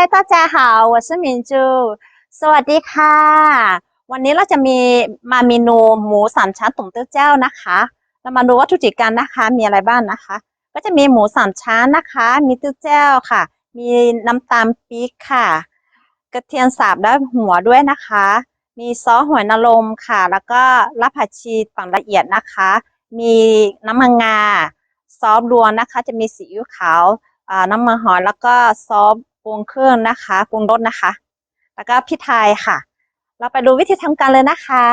大家好我是敏จูสวัสดีค่ะ วันนี้เราจะมีมาเมนูหมูสามชั้นตุ๋นเต้าเจ้านะคะ เรามาดูวัตถุดิบกันนะคะ มีอะไรบ้างนะคะ ก็จะมีหมูสามชั้นนะคะ มีเต้าเจ้าค่ะ มีน้ำตาลปี๊กค่ะ กระเทียมสับและหัวด้วยนะคะ มีซอสหอยนางรมค่ะ แล้วก็รากผักชีปั่นละเอียดนะคะ มีน้ำมันงา ซอสรวมนะคะ จะมีซีอิ๊วขาวอ่าน้ำมันหอยแล้วก็ซอส ปรุงเครื่องนะคะปรุงรสนะคะ แล้วก็พริกไทยค่ะ เราไปดูวิธีทำกันเลยนะคะ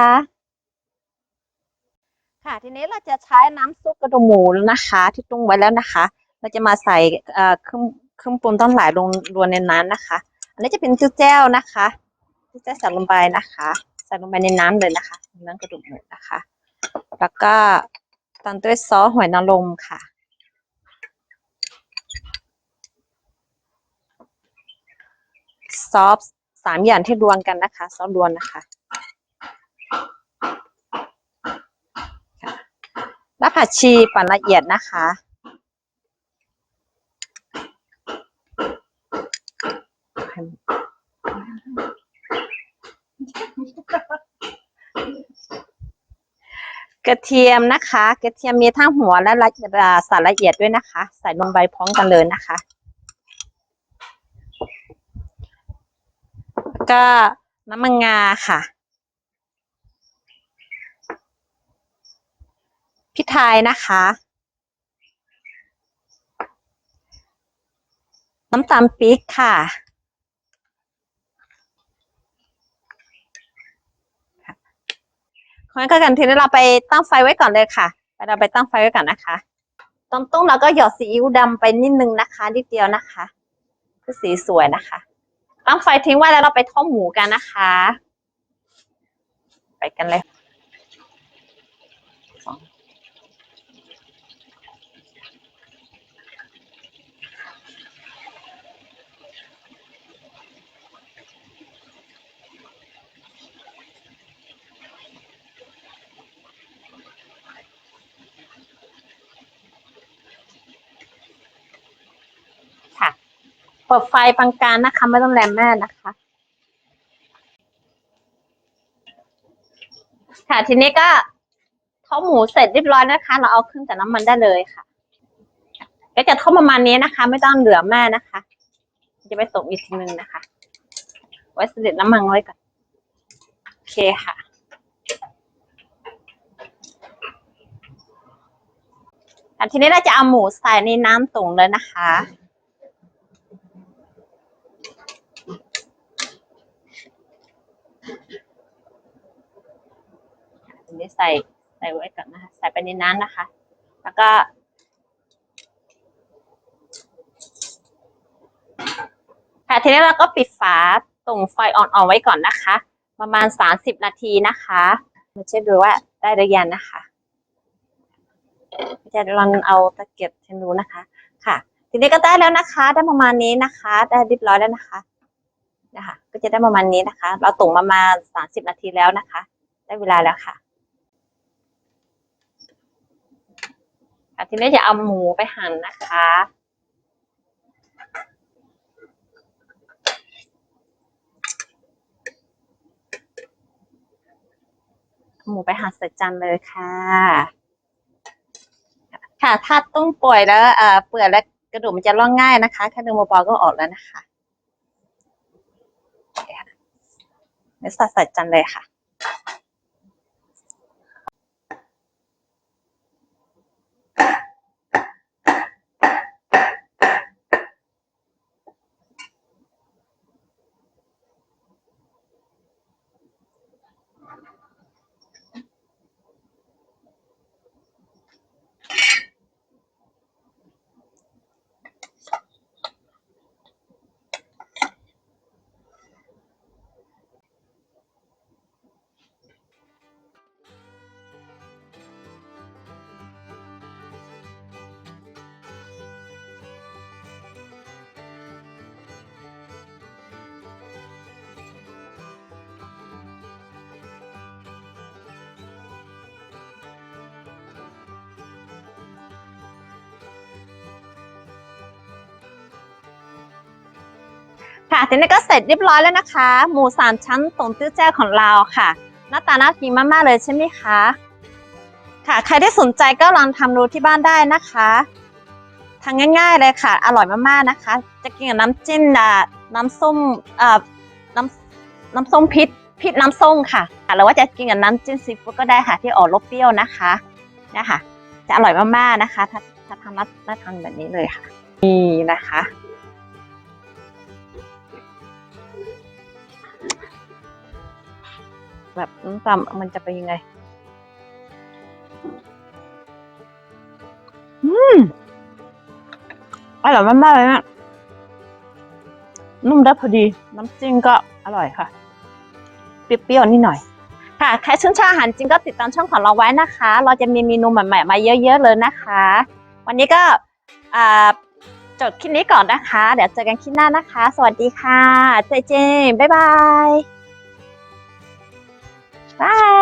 ค่ะทีนี้เราจะใช้น้ำซุปกระดูกหมูนะคะ ที่ปรุงไว้แล้วนะคะ เราจะมาใส่เครื่องเครื่องปรุงต้นหลายลงรวนในนั้นนะคะ อันนี้จะเป็นจุ๊แจ้วนะคะจุ๊แจ้วใส่ลงไปนะคะใส่ลงไปในน้ำเลยนะคะน้ำกระดูกหมูนะคะ แล้วก็ตามด้วยซอสหอยนางรมค่ะ ซอสสามอย่างที่รวมกันนะคะ ซอสรวมนะคะค่ะแล้วผักชีปั่นละเอียดนะคะกระเทียมนะคะ กระเทียมมีทั้งหัวและละอ่าสารละเอียดด้วยนะคะ ใส่ลงไปพร้อมกันเลยนะคะ แล้ว ก็น้ำมันงาค่ะพริกไทยนะคะ น้ำตาลปี๊กค่ะคนก็กันทีนี้เราไปตั้งไฟไว้ก่อนเลยค่ะไปเราไปตั้งไฟไว้ก่อนนะคะตรงตุ้งเราก็หยอดซีอิ๊วดำไปนิดนึงนะคะ นิดเดียวนะคะเพื่อสีสวยนะคะ ตั้งไฟทิ้งไว้แล้วเราไปทอดหมูกันนะคะ ไปกันเลย เปิดไฟปานกางนะคะ ไม่ต้องแรงมากนะคะ ค่ะทีนี้ก็ทอดหมูเสร็จเรียบร้อยนะคะ เราเอาขึ้นจากน้ำมันได้เลยค่ะก็จะทอดประมาณนี้นะคะ ไม่ต้องเหลือมากนะคะ จะไปตกอีกทีนึงนะคะ ไว้เสด็จน้ำมันไว้ก่อนโอเคค่ะอะทีนี้เราจะเอาหมูใส่ในน้ำตุ๋นเลยนะคะ ทีนี้ใส่ใส่ไว้ก่อนนะคะใส่ไปในน้ำนะคะ แล้วก็ ค่ะทีนี้เราก็ปิดฝาตรงไฟอ่อนๆไว้ก่อนนะคะ ประมาณสามสิบนาทีนะคะมาเช็คดูว่าได้หรือยังนะคะจะลองเอาตะเกียบเชนดูนะคะ ค่ะ ทีนี้ก็ได้แล้วนะคะ ได้ประมาณนี้นะคะ ได้เรียบร้อยแล้วนะคะนะคะ ก็จะได้ประมาณนี้นะคะ เราตุ๋นประมาณสามสิบนาทีแล้วนะคะ ได้เวลาแล้วค่ะ ค่ะ ทีนี้จะเอาหมูไปหั่นนะคะหมูไปหั่นใส่จานเลยค่ะ ค่ะ ถ้าต้มป่วยแล้วเปื่อยแล้วกระดูกมันจะร่อนง่ายนะคะแค่ดึงเบาๆก็ออกแล้วนะคะเคค่ะเดี๋ยวใส่ใส่จานเลยค่ะ ค่ะทีนี้ก็เสร็จเรียบร้อยแล้วนะคะ หมูสามชั้นตรงตื้อแจ้ของเราค่ะ หน้าตาน่ากินมากๆเลยใช่ไหมคะ ค่ะ ใครที่สนใจก็ลองทำดูที่บ้านได้นะคะทำงง่าย ๆ เลยค่ะ อร่อยมากๆนะคะ จะกินกับน้ำจิ้มน้ำส้มเอ่อน้ำน้ำส้มพิษพิษน้ำส้มค่ะหรือว่าจะกินกับน้ำจิ้มซีฟู้ดก็ได้ค่ะ ที่ออกรสเปรี้ยวนะคะนี่ยค่ะจะอร่อยมากๆนะคะ ถ้าถ้าทำหน้าทางแบบนี้เลยค่ะนี่นะคะ แบบน้ำมันจะเป็นยังไง อืมอร่อยมากๆเลยนะนุ่มได้พอดี น้ำจิ้มก็อร่อยค่ะ เปรี้ยวๆนิดหน่อย ค่ะ ใครชื่นชอบอาหารจริงก็ติดตามช่องของเราไว้นะคะ เราจะมีเมนูใหม่ๆมาเยอะ ๆ เลยนะคะ วันนี้ก็จบคลิปนี้ก่อนนะคะ เดี๋ยวเจอกันคลิปหน้านะคะ สวัสดีค่ะ เจเจ บ๊ายบาย Bye.